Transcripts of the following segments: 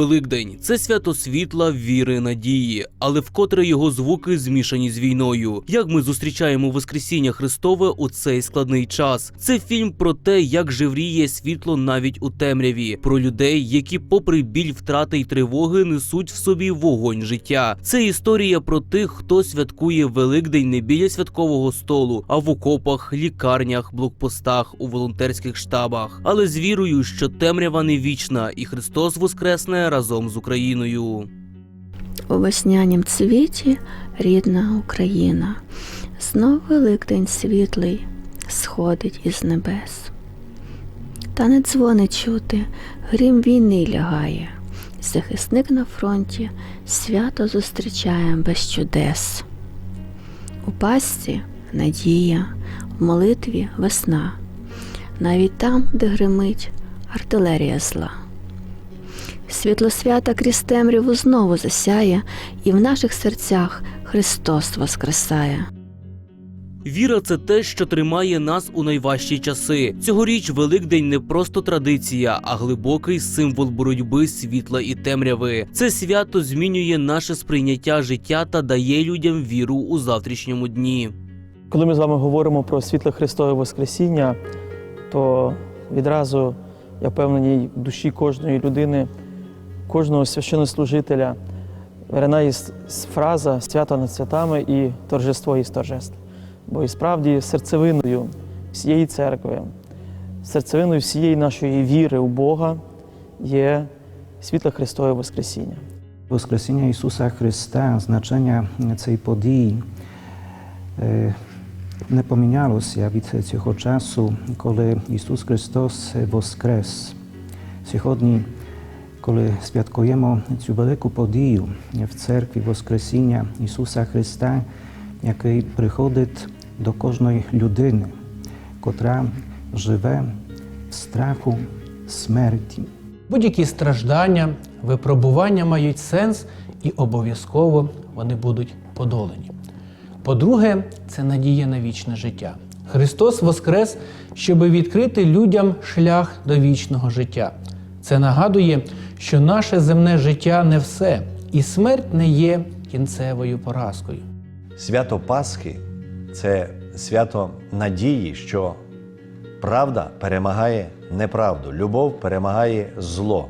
Великдень це свято світла, віри, надії, але вкотре його звуки змішані з війною. Як ми зустрічаємо Воскресіння Христове у цей складний час? Це фільм про те, як живріє світло навіть у темряві, про людей, які, попри біль втрати й тривоги, несуть в собі вогонь життя. Це історія про тих, хто святкує Великдень не біля святкового столу, а в окопах, лікарнях, блокпостах, у волонтерських штабах, але з вірою, що темрява не вічна, і Христос воскресне разом з Україною. У веснянім цвіті рідна Україна. Знов Великдень світлий сходить із небес. Та не дзвони чути, грім війни лягає. Захисник на фронті свято зустрічає без чудес. У пасті надія, в молитві весна, навіть там, де гримить артилерія зла. Світло свята крізь темряву знову засяє, і в наших серцях Христос воскресає. Віра це те, що тримає нас у найважчі часи. Цьогоріч Великдень не просто традиція, а глибокий символ боротьби світла і темряви. Це свято змінює наше сприйняття життя та дає людям віру у завтрашньому дні. Коли ми з вами говоримо про світле Христове Воскресіння, то відразу, я впевнений, в душі кожної людини, кожного священнослужителя с- фраза свято над святами і торжество із торжеств. Бо і справді серцевиною всієї церкви, серцевиною всієї нашої віри у Бога є світле Христове Воскресіння. Воскресіння Ісуса Христа, значення цієї події е, не помінялося від цього часу, коли Ісус Христос воскрес. Сьогодні, коли святкуємо цю велику подію в церкві Воскресіння Ісуса Христа, який приходить до кожної людини, котра живе в страху смерті. Будь-які страждання, випробування мають сенс і обов'язково вони будуть подолані. По-друге, це надія на вічне життя. Христос воскрес, щоб відкрити людям шлях до вічного життя. Це нагадує, що наше земне життя не все, і смерть не є кінцевою поразкою. Свято Пасхи це свято надії, що правда перемагає неправду, любов перемагає зло.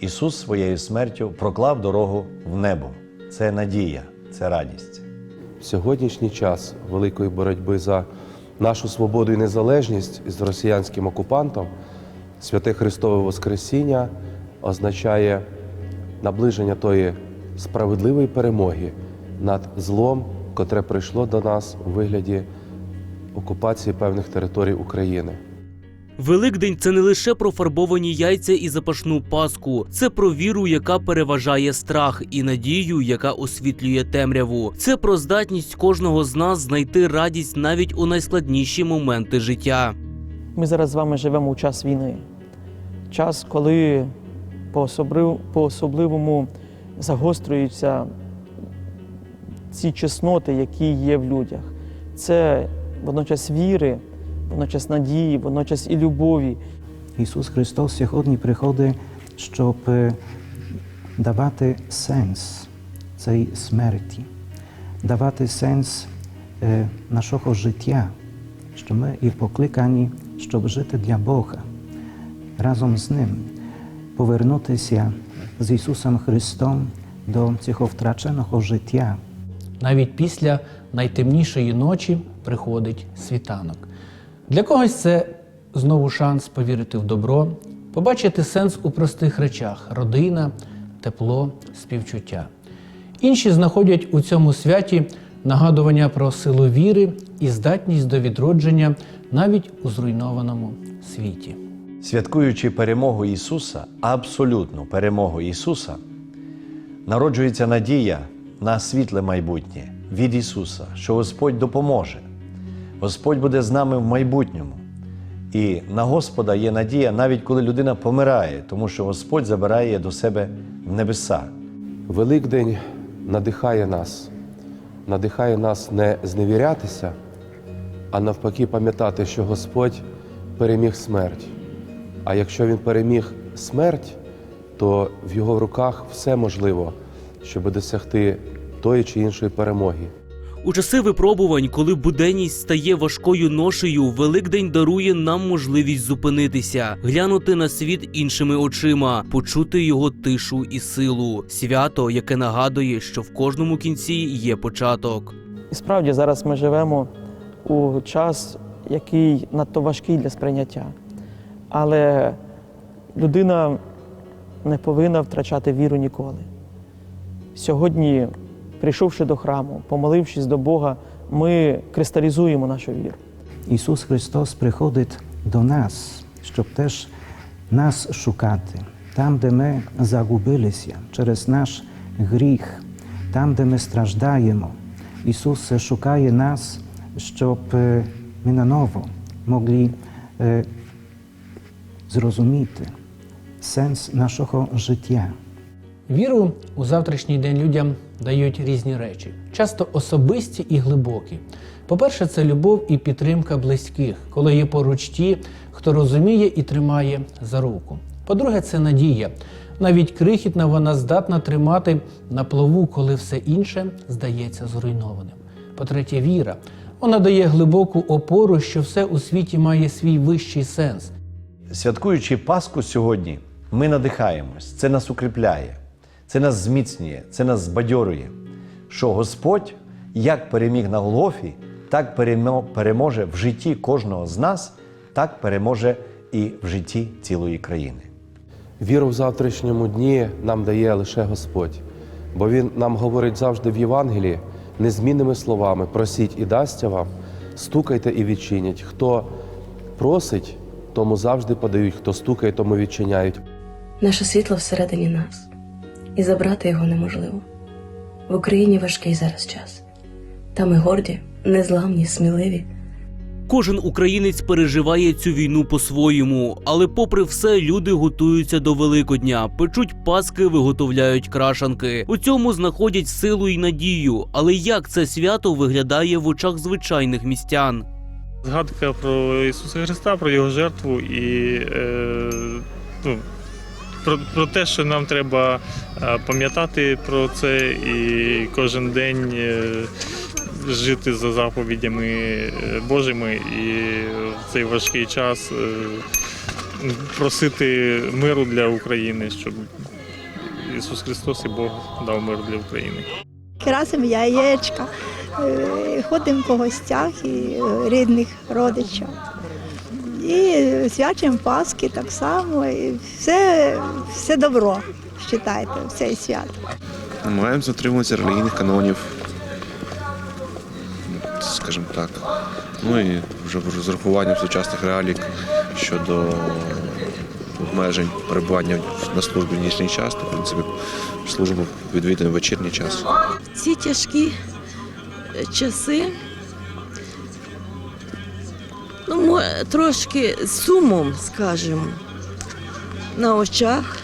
Ісус своєю смертю проклав дорогу в небо. Це надія, це радість. В сьогоднішній час великої боротьби за нашу свободу і незалежність з росіянським окупантом святе Христове Воскресіння означає наближення тої справедливої перемоги над злом, котре прийшло до нас у вигляді окупації певних територій України. Великдень це не лише про фарбовані яйця і запашну паску, це про віру, яка переважає страх, і надію, яка освітлює темряву. Це про здатність кожного з нас знайти радість навіть у найскладніші моменти життя. Ми зараз з вами живемо у час війни. Час, коли по-особливому загострюються ці чесноти, які є в людях. Це водночас віри, водночас надії, водночас і любові. Ісус Христос сьогодні приходить, щоб е, давати сенс цій смерті, давати сенс е, нашого життя, що ми і покликані, щоб жити для Бога, разом з Ним, повернутися з Ісусом Христом до цього втраченого життя. Навіть після найтемнішої ночі приходить світанок. Для когось це знову шанс повірити в добро, побачити сенс у простих речах родина, тепло, співчуття. Інші знаходять у цьому святі нагадування про силу віри і здатність до відродження навіть у зруйнованому світі. Святкуючи перемогу Ісуса, абсолютну перемогу Ісуса, народжується надія на світле майбутнє від Ісуса, що Господь допоможе. Господь буде з нами в майбутньому. І на Господа є надія, навіть коли людина помирає, тому що Господь забирає до себе в небеса. Великдень надихає нас, надихає нас не зневірятися, а навпаки пам'ятати, що Господь переміг смерть. А якщо Він переміг смерть, то в його руках все можливо, щоб досягти тої чи іншої перемоги. У часи випробувань, коли буденність стає важкою ношею, Великдень дарує нам можливість зупинитися, глянути на світ іншими очима, почути його тишу і силу. Свято, яке нагадує, що в кожному кінці є початок. І справді зараз ми живемо у час, який надто важкий для сприйняття. Але людина не повинна втрачати віру ніколи. Сьогодні, прийшовши до храму, помолившись до Бога, ми кристалізуємо нашу віру. Ісус Христос приходить до нас, щоб теж нас шукати, там, де ми загубилися через наш гріх, там, де ми страждаємо. Ісус шукає нас, щоб е, ми наново могли е, зрозуміти сенс нашого життя. Віру у завтрашній день людям дають різні речі, часто особисті і глибокі. По-перше, це любов і підтримка близьких, коли є поруч ті, хто розуміє і тримає за руку. По-друге, це надія. Навіть крихітна вона здатна тримати на плаву, коли все інше здається зруйнованим. По-третє, віра. Вона дає глибоку опору, що все у світі має свій вищий сенс. Святкуючи Пасху сьогодні, ми надихаємось, це нас укріпляє, це нас зміцнює, це нас збадьорює, що Господь як переміг на Голгофі, так переможе в житті кожного з нас, так переможе і в житті цілої країни. Віру в завтрашньому дні нам дає лише Господь, бо Він нам говорить завжди в Євангелії незмінними словами: просіть і дасться вам, стукайте і відчинять. Хто просить, тому завжди подають, хто стукає, тому відчиняють. Наше світло всередині нас, і забрати його неможливо. В Україні важкий зараз час. Та ми горді, незламні, сміливі. Кожен українець переживає цю війну по-своєму, але попри все, люди готуються до Великодня, печуть паски, виготовляють крашанки. У цьому знаходять силу і надію. Але як це свято виглядає в очах звичайних містян? Згадка про Ісуса Христа, про Його жертву і е, ну, про, про те, що нам треба е, пам'ятати про це і кожен день е, жити за заповідями е, Божими і в цей важкий час просити миру для України, щоб Ісус Христос і Бог дав мир для України. Красимо яєчка, ходимо по гостях і рідних родичів. І свячимо Пасхи так само. І все, все добро, вважайте, в цей свят. Намагаємося дотримуватися релігійних канонів, скажімо так. Ну і вже з урахуванням сучасних реалій щодо обмежень перебування на службі в нічний час, то в принципі службу відвідуємо вечірній час. ці тяжкі часи трошки сумом, скажімо, на очах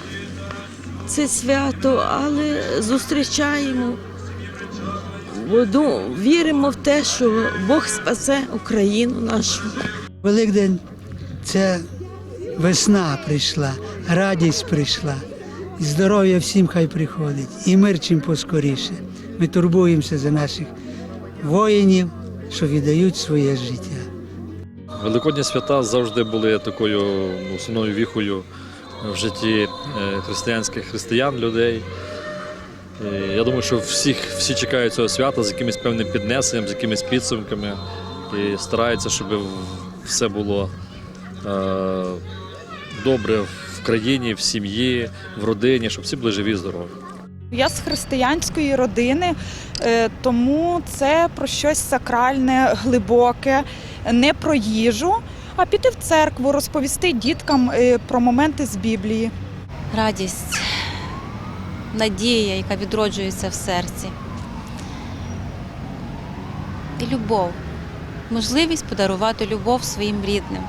це свято, але зустрічаємо. Ну, віримо в те, що Бог спасе Україну нашу. Великдень це весна прийшла, радість прийшла. Здоров'я всім хай приходить, і мир чим поскоріше. Ми турбуємося за наших воїнів, що віддають своє життя. Великодні свята завжди були такою ну, основною віхою в житті е, християнських християн, людей. І я думаю, що всіх, всі чекають цього свята з якимось певним піднесенням, з якимись підсумками і стараються, щоб все було е, добре в країні, в сім'ї, в родині, щоб всі були живі і здорові. Я з християнської родини, е, тому це про щось сакральне, глибоке, не про їжу, а піти в церкву, розповісти діткам е, про моменти з Біблії. радість, надія, яка відроджується в серці. І любов. Можливість подарувати любов своїм рідним.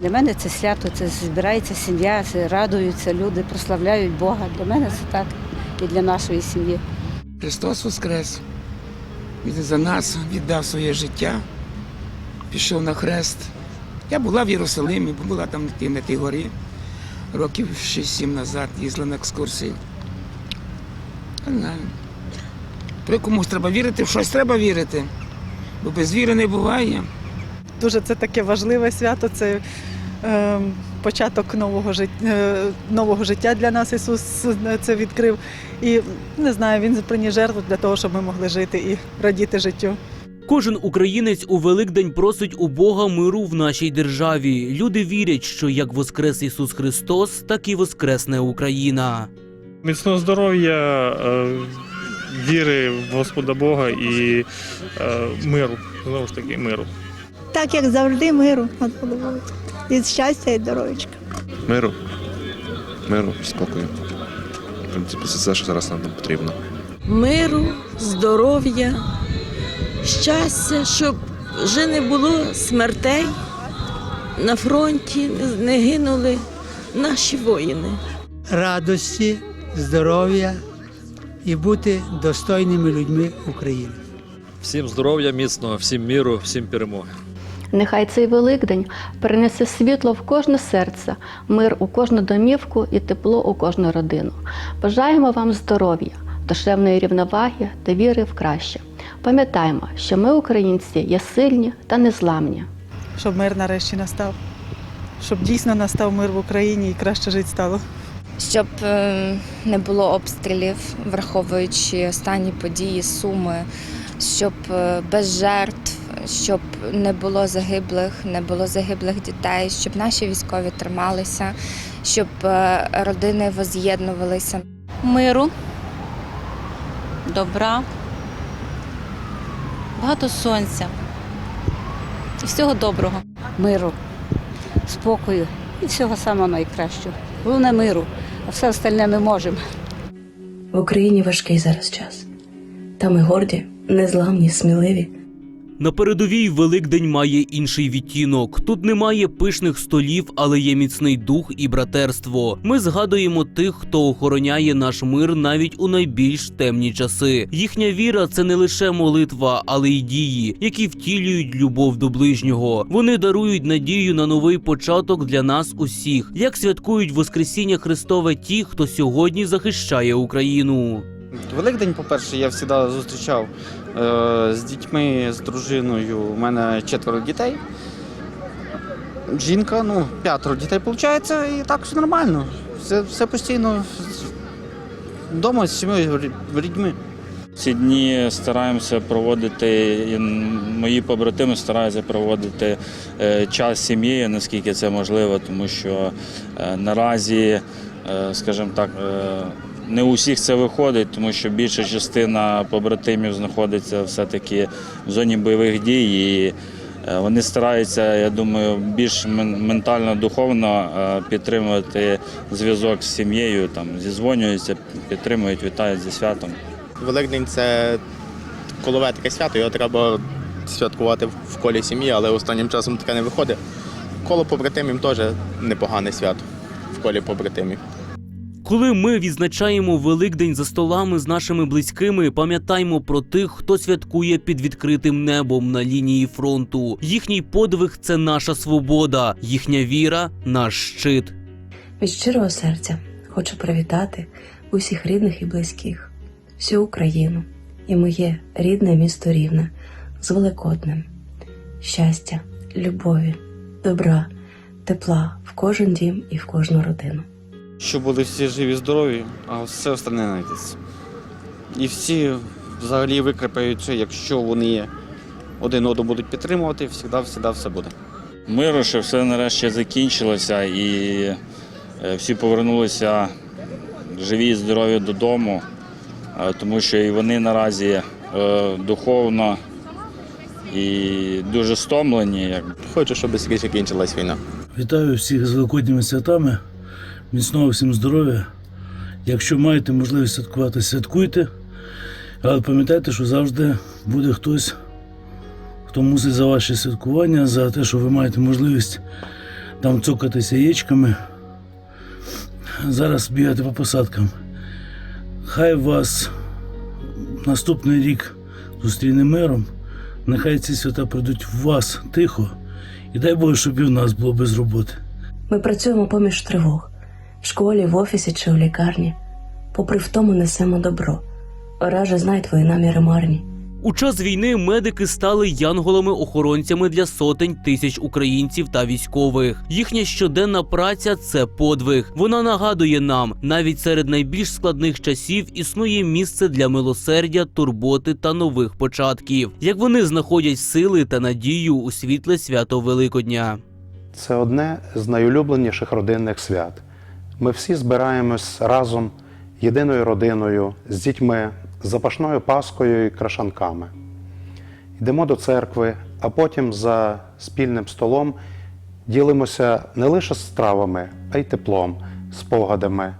Для мене це свято, це збирається сім'я, це радуються люди, прославляють Бога. Для мене це так і для нашої сім'ї. Христос Воскрес. Він за нас віддав своє життя, пішов на хрест. Я була в Єрусалимі, була там на тій, горі. років 6-7 назад їздили на екскурсії. При комусь треба вірити, в щось треба вірити, бо без віри не буває. Дуже це таке важливе свято. Це е, початок нового життя, е, нового життя для нас. Ісус це відкрив. І не знаю, він приніс жертву для того, щоб ми могли жити і радіти життю. Кожен українець у Великдень просить у Бога миру в нашій державі. Люди вірять, що як воскрес Ісус Христос, так і воскресне Україна. Міцного здоров'я, е, віри в Господа Бога і е, миру. Знову ж таки, миру. Так як завжди, миру над головою. І щастя, і здоров'ячка. Миру, миру, спокою. В принципі, це все, що зараз нам потрібно. Миру, здоров'я, щастя, щоб вже не було смертей на фронті, не- гинули наші воїни. Радості, здоров'я і бути достойними людьми України. Всім здоров'я, міцного, всім міру, всім перемоги. Нехай цей Великдень принесе світло в кожне серце, мир у кожну домівку і тепло у кожну родину. Бажаємо вам здоров'я, душевної рівноваги та віри в краще. Пам'ятаємо, що ми, українці, є сильні та незламні. Щоб мир нарешті настав. Щоб дійсно настав мир в Україні і краще жити стало. щоб е, не було обстрілів, враховуючи останні події Суми, щоб е, без жертв, щоб не було загиблих, не було загиблих дітей, щоб наші військові трималися, щоб е, родини воз'єднувалися. Миру, добра, багато сонця і всього доброго. Миру, спокою і всього самого найкращого. Головне миру, а все остальне ми можемо. В Україні важкий зараз час. Та ми горді, незламні, сміливі. На передовій Великдень має інший відтінок. Тут немає пишних столів, але є міцний дух і братерство. Ми згадуємо тих, хто охороняє наш мир навіть у найбільш темні часи. Їхня віра це не лише молитва, але й дії, які втілюють любов до ближнього. Вони дарують надію на новий початок для нас усіх, як святкують Воскресіння Христове ті, хто сьогодні захищає Україну. Великдень, по-перше, я завжди зустрічав з дітьми, з дружиною. У мене четверо дітей. Жінка, ну, п'ятеро дітей виходить, і так все нормально. Все, все постійно вдома з сім'єю людьми. Ці дні стараємося проводити, і мої побратими стараються проводити е, час сім'єю, наскільки це можливо, тому що е, наразі, е, скажімо так, е, не у всіх це виходить, тому що більша частина побратимів знаходиться все-таки в зоні бойових дій. І е, вони стараються, я думаю, більш ментально, духовно е, підтримувати зв'язок з сім'єю, там зізвонюються, підтримують, вітають зі святом. Великдень це колове таке свято, його треба святкувати в колі сім'ї, але останнім часом таке не виходить. Коло побратимів теж непогане свято в колі побратимів. Коли ми відзначаємо Великдень за столами з нашими близькими, пам'ятаймо про тих, хто святкує під відкритим небом на лінії фронту. Їхній подвиг це наша свобода, їхня віра наш щит. Від щирого серця хочу привітати усіх рідних і близьких, всю Україну і моє рідне місто Рівне з Великоднем. Щастя, любові, добра, тепла в кожен дім і в кожну родину. Щоб були всі живі, здорові, а все остальне знайдеться. І всі взагалі викрипають, якщо вони один одного будуть підтримувати, завжди, завжди все буде. миру, що все нарешті закінчилося і е, всі повернулися живі і здорові додому, е, тому що і вони наразі е, духовно і дуже стомлені. Хочу, щоб скоріше закінчилась війна. Вітаю всіх з Великодніми святами. Міцного всім здоров'я. Якщо маєте можливість святкувати, святкуйте. Але пам'ятайте, що завжди буде хтось, хто мусить за ваші святкування, за те, що ви маєте можливість там цокатися яєчками. Зараз бігати по посадкам. Хай вас наступний рік зустріне миром. Нехай ці свята прийдуть в вас тихо. І дай Боже, щоб і в нас було без роботи. Ми працюємо поміж тривог, В школі, в офісі чи у лікарні. Попри втому несемо добро. Ораже знай твої наміри марні. У час війни медики стали янголами-охоронцями для сотень тисяч українців та військових. Їхня щоденна праця це подвиг. Вона нагадує нам, навіть серед найбільш складних часів існує місце для милосердя, турботи та нових початків. Як вони знаходять сили та надію у світле свято Великодня. Це одне з найулюбленіших родинних свят. Ми всі збираємось разом єдиною родиною, з дітьми, з запашною паскою і крашанками. Йдемо до церкви, а потім за спільним столом ділимося не лише стравами, а й теплом, спогадами,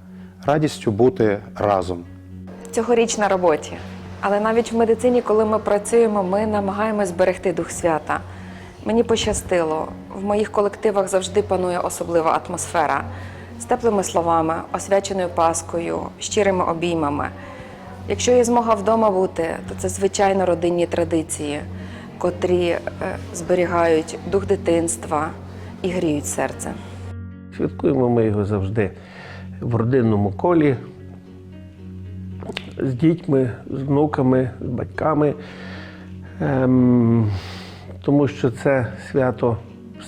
радістю бути разом. Цьогоріч на роботі. Але навіть в медицині, коли ми працюємо, ми намагаємось зберегти дух свята. Мені пощастило. В моїх колективах завжди панує особлива атмосфера з теплими словами, освяченою паскою, щирими обіймами. Якщо є змога вдома бути, то це звичайно родинні традиції, котрі е, зберігають дух дитинства і гріють серце. Святкуємо ми його завжди в родинному колі з дітьми, з внуками, з батьками, ем, тому що це свято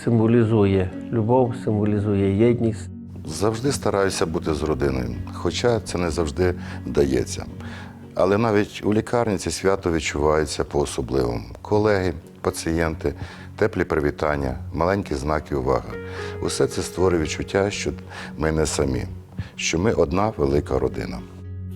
символізує любов, символізує єдність. Завжди стараюся бути з родиною, хоча це не завжди вдається. Але навіть у лікарні це свято відчувається по-особливому. Колеги, пацієнти, теплі привітання, маленькі знаки уваги. Усе це створює відчуття, що ми не самі, що ми одна велика родина.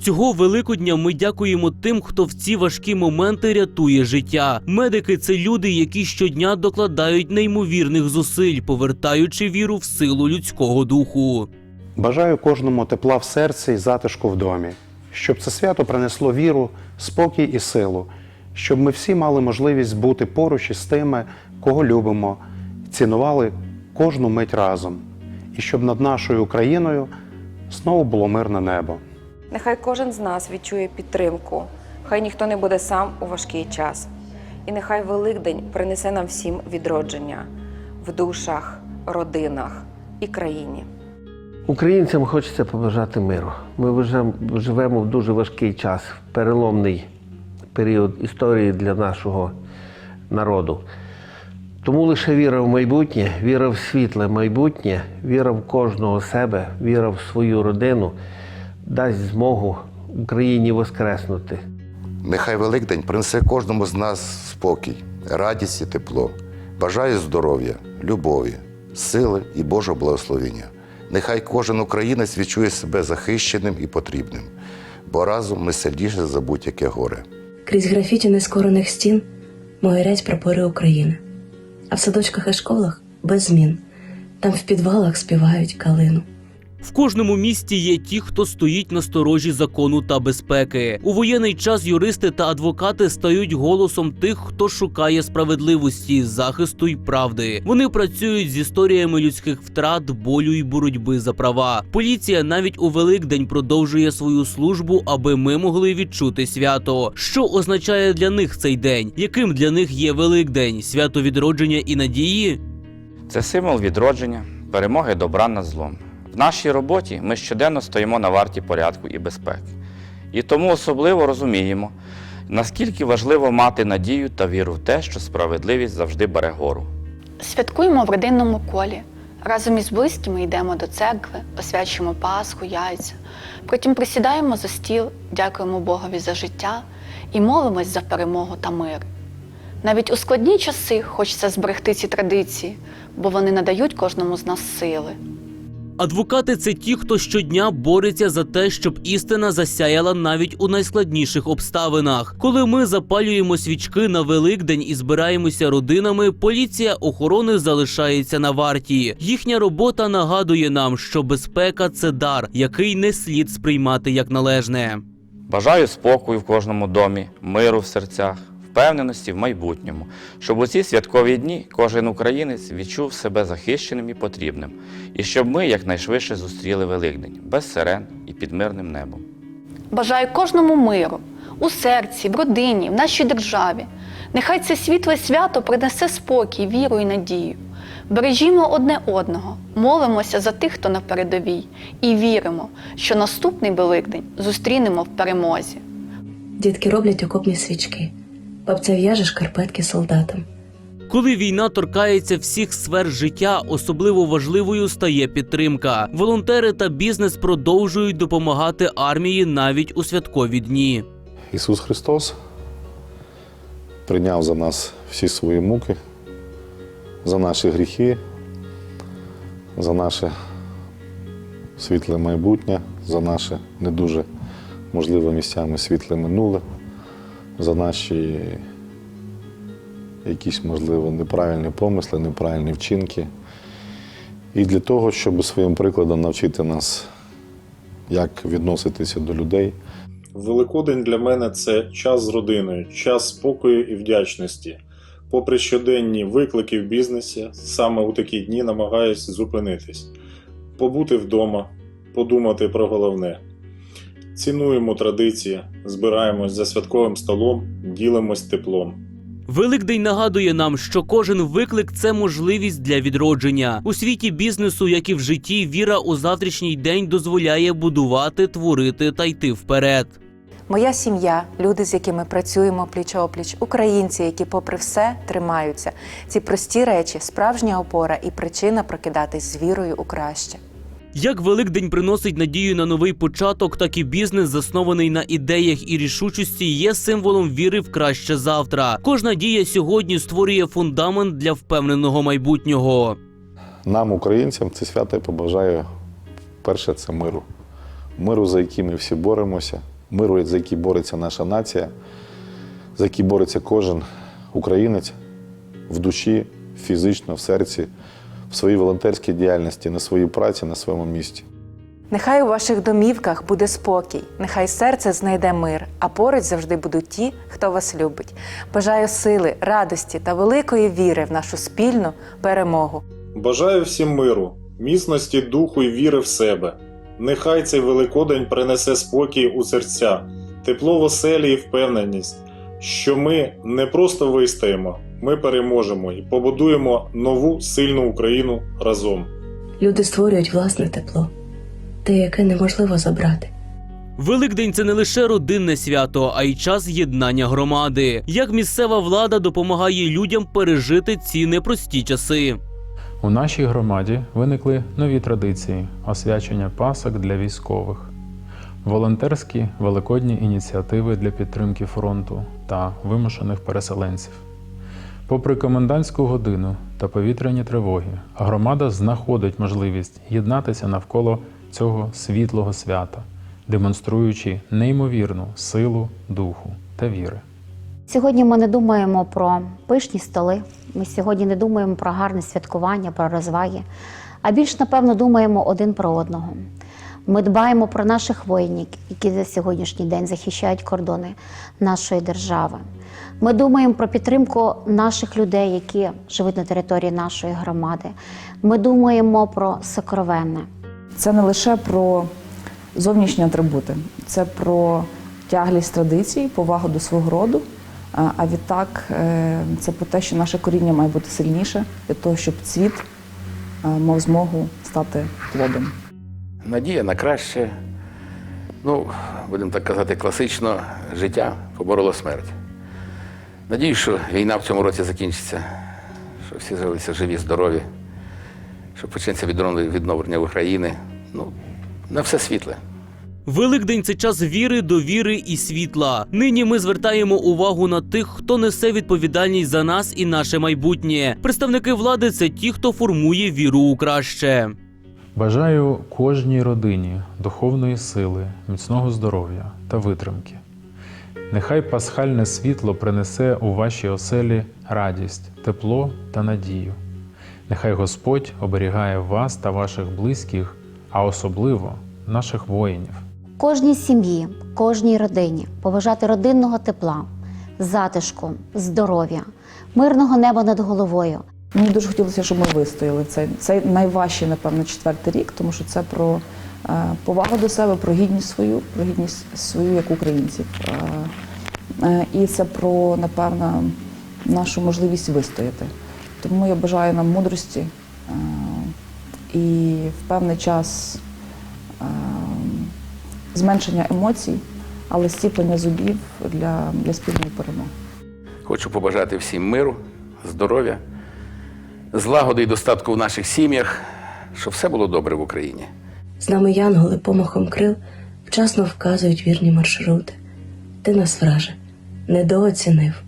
Цього великодня ми дякуємо тим, хто в ці важкі моменти рятує життя. Медики це люди, які щодня докладають неймовірних зусиль, повертаючи віру в силу людського духу. Бажаю кожному тепла в серці і затишку в домі, щоб це свято принесло віру, спокій і силу, щоб ми всі мали можливість бути поруч із тими, кого любимо, цінували кожну мить разом, і щоб над нашою Україною знову було мирне небо. Нехай кожен з нас відчує підтримку, хай ніхто не буде сам у важкий час. І нехай Великдень принесе нам всім відродження в душах, родинах і країні. Українцям хочеться побажати миру. Ми живемо в дуже важкий час, переломний період історії для нашого народу. Тому лише віра в майбутнє, віра в світле майбутнє, віра в кожного себе, віра в свою родину дасть змогу Україні воскреснути. Нехай Великдень принесе кожному з нас спокій, радість і тепло. Бажаю здоров'я, любові, сили і Божого благословення. Нехай кожен українець відчує себе захищеним і потрібним, бо разом ми сильніше за будь-яке горе. Крізь графіті нескорених стін могорять прапори України. А в садочках і школах без змін. Там в підвалах співають калину. В кожному місті є ті, хто стоїть на сторожі закону та безпеки. У воєнний час юристи та адвокати стають голосом тих, хто шукає справедливості, захисту й правди. Вони працюють з історіями людських втрат, болю й боротьби за права. Поліція навіть у Великдень продовжує свою службу, аби ми могли відчути свято. Що означає для них цей день? Яким для них є Великдень? Свято відродження і надії? Це символ відродження, перемоги добра над злом. Нашій роботі ми щоденно стоїмо на варті порядку і безпеки. І тому особливо розуміємо, наскільки важливо мати надію та віру в те, що справедливість завжди бере гору. Святкуємо в родинному колі. Разом із близькими йдемо до церкви, освячуємо Пасху, яйця. Потім присідаємо за стіл, дякуємо Богові за життя і молимось за перемогу та мир. Навіть у складні часи хочеться зберегти ці традиції, бо вони надають кожному з нас сили. Адвокати це ті, хто щодня бореться за те, щоб істина засяяла навіть у найскладніших обставинах. Коли ми запалюємо свічки на Великдень і збираємося родинами, поліція охорони залишається на варті. Їхня робота нагадує нам, що безпека це дар, який не слід сприймати як належне. Бажаю спокою в кожному домі, миру в серцях, впевненості в майбутньому, щоб у ці святкові дні кожен українець відчув себе захищеним і потрібним, і щоб ми якнайшвидше зустріли Великдень без сирен і під мирним небом. Бажаю кожному миру у серці, в родині, в нашій державі. Нехай це світле свято принесе спокій, віру і надію. Бережімо одне одного, молимося за тих, хто на передовій, і віримо, що наступний Великдень зустрінемо в перемозі. Дітки роблять окопні свічки. Бабця в'яже шкарпетки солдатам. Коли війна торкається всіх сфер життя, особливо важливою стає підтримка. Волонтери та бізнес продовжують допомагати армії навіть у святкові дні. Ісус Христос прийняв за нас всі свої муки, за наші гріхи, за наше світле майбутнє, за наше не дуже можливе місцями світле минуле, за наші якісь, можливо, неправильні помисли, неправильні вчинки. І для того, щоб своїм прикладом навчити нас, як відноситися до людей. Великодень для мене це час з родиною, час спокою і вдячності. Попри щоденні виклики в бізнесі, саме у такі дні намагаюся зупинитись, побути вдома, подумати про головне. Цінуємо традиції, збираємось за святковим столом, ділимось теплом. Великдень нагадує нам, що кожен виклик це можливість для відродження. У світі бізнесу, як і в житті, віра у завтрашній день дозволяє будувати, творити та йти вперед. Моя сім'я, люди, з якими працюємо пліч-опліч, українці, які, попри все, тримаються. Ці прості речі справжня опора і причина прокидатись з вірою у краще. Як Великдень приносить надію на новий початок, так і бізнес, заснований на ідеях і рішучості, є символом віри в краще завтра. Кожна дія сьогодні створює фундамент для впевненого майбутнього. Нам, українцям, це свято я побажаю перше це миру. Миру, за який ми всі боремося, миру, за який бореться наша нація, за який бореться кожен українець в душі, фізично, в серці, в своїй волонтерській діяльності, на своїй праці, на своєму місці. Нехай у ваших домівках буде спокій, нехай серце знайде мир, а поруч завжди будуть ті, хто вас любить. Бажаю сили, радості та великої віри в нашу спільну перемогу. Бажаю всім миру, міцності духу і віри в себе. Нехай цей Великодень принесе спокій у серця, тепло в оселі і впевненість, що ми не просто вистоїмо, ми переможемо і побудуємо нову сильну Україну разом. Люди створюють власне тепло, те, яке неможливо забрати. Великдень це не лише родинне свято, а й час єднання громади. Як місцева влада допомагає людям пережити ці непрості часи. У нашій громаді виникли нові традиції освячення пасок для військових, волонтерські великодні ініціативи для підтримки фронту та вимушених переселенців. Попри комендантську годину та повітряні тривоги, громада знаходить можливість єднатися навколо цього світлого свята, демонструючи неймовірну силу духу та віри. Сьогодні ми не думаємо про пишні столи. Ми сьогодні не думаємо про гарне святкування, про розваги, а більш напевно думаємо один про одного. Ми дбаємо про наших воїнів, які за сьогоднішній день захищають кордони нашої держави. Ми думаємо про підтримку наших людей, які живуть на території нашої громади. Ми думаємо про сокровенне. Це не лише про зовнішні атрибути, це про тяглість традицій, повагу до свого роду. А відтак е, це про те, що наше коріння має бути сильніше для того, щоб цвіт е, мав змогу стати плодом. Надія на краще, ну, будемо так казати, класично життя побороло смерть. Надію, що війна в цьому році закінчиться, що всі жилися живі, здорові, що почнеться відновлення України. Ну, на все світле. Великдень це час віри, довіри і світла. Нині ми звертаємо увагу на тих, хто несе відповідальність за нас і наше майбутнє. Представники влади це ті, хто формує віру у краще. Бажаю кожній родині духовної сили, міцного здоров'я та витримки. Нехай пасхальне світло принесе у ваші оселі радість, тепло та надію. Нехай Господь оберігає вас та ваших близьких, а особливо наших воїнів. Кожній сім'ї, кожній родині побажати родинного тепла, затишку, здоров'я, мирного неба над головою. Мені дуже хотілося, щоб ми вистояли цей, цей найважчий, напевно, четвертий рік, тому що це про е, повагу до себе, про гідність свою, про гідність свою як українців. Е, е, і це про, напевно, нашу можливість вистояти. Тому я бажаю нам мудрості, і в певний час зменшення емоцій, але стіплення зубів для, для спільної перемоги. Хочу побажати всім миру, здоров'я, злагоди і достатку в наших сім'ях, щоб все було добре в Україні. З нами янголи помахом крил вчасно вказують вірні маршрути. Ти нас, враже, недооцінив.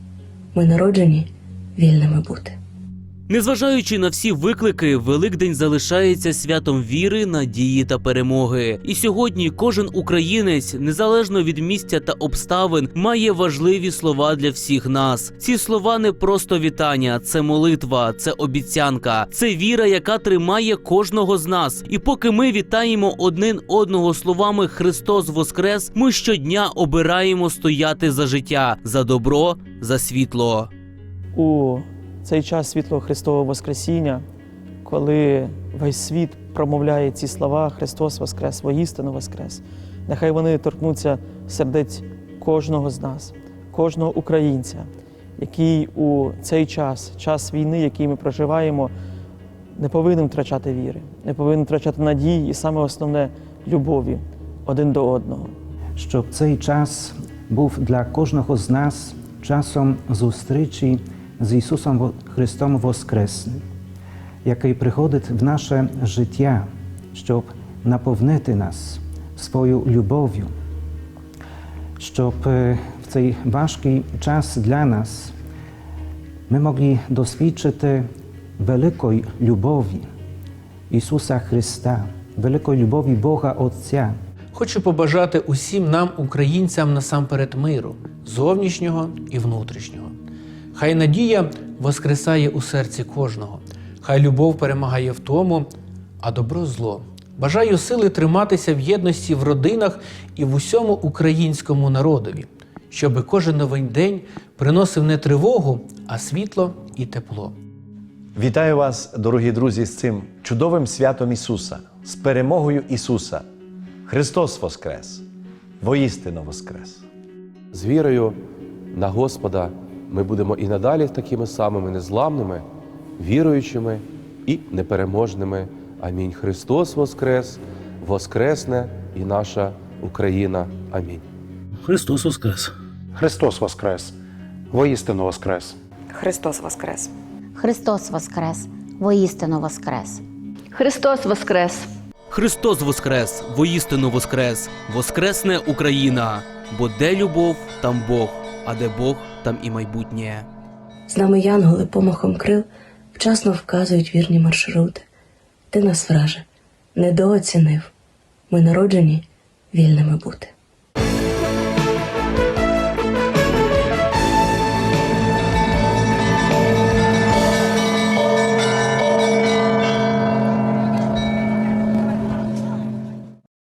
Ми народжені вільними бути. Незважаючи на всі виклики, Великдень залишається святом віри, надії та перемоги. І сьогодні кожен українець, незалежно від місця та обставин, має важливі слова для всіх нас. Ці слова не просто вітання, це молитва, це обіцянка, це віра, яка тримає кожного з нас. І поки ми вітаємо один одного словами Христос Воскрес, ми щодня обираємо стояти за життя, за добро, за світло. у цей час світлого Христового Воскресіння, коли весь світ промовляє ці слова Христос Воскрес, воістину Воскрес. Нехай вони торкнуться сердець кожного з нас, кожного українця, який у цей час, час війни, який ми проживаємо, не повинен втрачати віри, не повинен втрачати надії і саме основне любові один до одного. щоб цей час був для кожного з нас часом зустрічі з Ісусом Христом Воскресним, який приходить в наше життя, щоб наповнити нас своєю любов'ю, щоб е, в цей важкий час для нас ми могли досвідчити великої любові Ісуса Христа, великої любові Бога Отця. Хочу побажати усім нам, українцям, насамперед миру, зовнішнього і внутрішнього. Хай надія воскресає у серці кожного, хай любов перемагає в тому, а добро зло. Бажаю сили триматися в єдності в родинах і в усьому українському народові, щоби кожен новий день приносив не тривогу, а світло і тепло. Вітаю вас, дорогі друзі, з цим чудовим святом Ісуса, з перемогою Ісуса. Христос Воскрес! Воістину Воскрес! З вірою на Господа ми будемо і надалі такими самими незламними, віруючими і непереможними. Амінь. Христос Воскрес, Воскресне і наша Україна. Амінь. Христос Воскрес! Христос Воскрес! Воістину Воскрес! Христос Воскрес! Христос Воскрес! Воістину Воскрес! Христос Воскрес! Христос Воскрес! Воістину Воскрес! Воскресне Україна! Бо де любов, там Бог, а де Бог, там і майбутнє. З нами янголи помахом крил вчасно вказують вірні маршрути. Ти нас, враже, недооцінив. Ми народжені вільними бути.